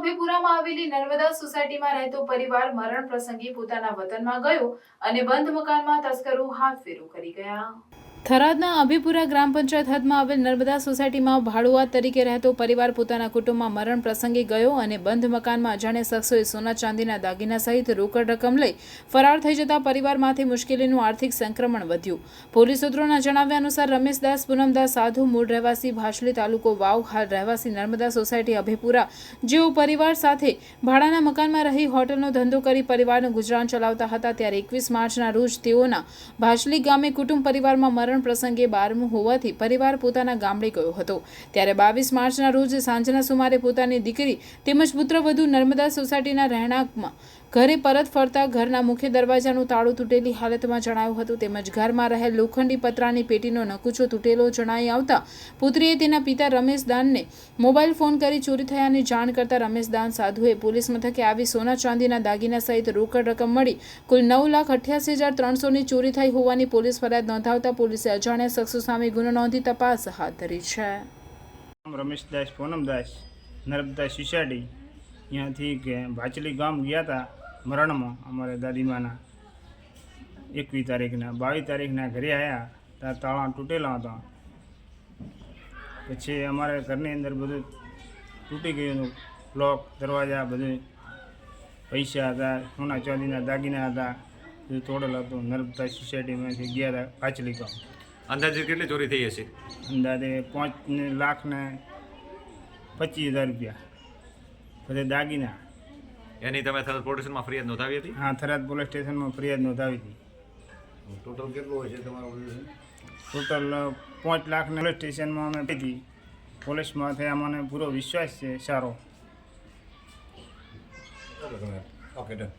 અભયપુરામાં આવેલી નર્મદા સોસાયટીમાં રહેતો પરિવાર મરણ પ્રસંગે પોતાના વતનમાં ગયો અને બંધ મકાનમાં તસ્કરો હાથ ફેરો કરી ગયા. થરાદના અભિપુરા ગ્રામ પંચાયત હદમાં આવેલ નર્મદા સોસાયટીમાં ભાડુઆત તરીકે રહેતો પરિવાર પોતાના કુટુંબમાં મરણ પ્રસંગે ગયો અને બંધ મકાનમાં અજાણ્યા શખ્સોએ સોના ચાંદીના દાગીના સહિત રોકડ રકમ લઈ ફરાર થઈ જતા પરિવારમાંથી મુશ્કેલીનું આર્થિક સંક્રમણ વધ્યું. પોલીસ સૂત્રોના જણાવ્યા અનુસાર રમેશદાસ, પૂનમદાસ સાધુ, મૂળ રહેવાસી, ભાછલી તાલુકો વાવ, હાલ રહેવાસી નર્મદા સોસાયટી અભિપુરા, જેઓ પરિવાર સાથે ભાડાના મકાનમાં રહી હોટલનો ધંધો કરી પરિવારનું ગુજરાન ચલાવતા હતા. ત્યારે એકવીસ માર્ચના રોજ તેઓના ભાછલી ગામે કુટુંબ પરિવારમાં મરણ પ્રસંગે બારમું હોવાથી પરિવાર પોતાના ગામડે ગયો હતો. ત્યારે બાવીસ માર્ચના રોજ સાંજના સુમારે પોતાની દીકરી તેમજ પુત્રવધુ નર્મદા સોસાયટીના રહેણાંકમાં ઘરે પરત ફરતા ઘરના મુખ્ય દરવાજાનું તાળું તૂટેલી હાલતમાં જણાયું હતું. તેમજ ઘરમાં રહેલ લોખંડી પતરાની પેટીનો નકુચો તૂટેલો જણાઈ આવતા પુત્રીએ તેના પિતા રમેશ દાનને મોબાઈલ ફોન કરી ચોરી થયાની જાણ કરતા રમેશ દાન સાધુએ પોલીસ મથકે આવી સોના ચાંદીના દાગીના સહિત રોકડ રકમ મળી કુલ નવ લાખ અઠ્યાસી હજાર ત્રણસોની ચોરી થઈ હોવાની પોલીસ ફરિયાદ નોંધાવતા પોલીસે અજાણ્યા શખ્સો સામે ગુનો નોંધી તપાસ હાથ ધરી છે. રમેશદાસ પૂનમદાસ નર્મદા સોસાયટી ત્યાંથી ભાચલી ગામ ગયા હતા મરણમાં અમારે દાદીમાના. એકવીસ તારીખના, બાવીસ તારીખના ઘરે આવ્યા ત્યાં તાળા તૂટેલા હતા. પછી અમારે ઘરની અંદર બધું તૂટી ગયું લોક દરવાજા બધું, પૈસા હતા, સોના ચાંદીના દાગીના હતા, બધું તોડેલા હતું. નર્મદા સોસાયટીમાંથી ગયા હતા ભાચલી ગામ. અંદાજે કેટલી ચોરી થઈ હશે? અંદાજે પાંચ લાખ ને પચીસ હજાર રૂપિયા. પછી દાગીના. એની તમે થરાદ પોલીસ સ્ટેશનમાં ફરિયાદ નોંધાવી હતી? હા થરાદ પોલીસ સ્ટેશનમાં ફરિયાદ નોંધાવી હતી. ટોટલ કેટલું હોય છે તમારું ટોટલ પાંચ લાખ પોલીસ સ્ટેશનમાં અમે આપી પોલીસમાં પોલીસમાંથી અમને પૂરો વિશ્વાસ છે સારો. Okay done.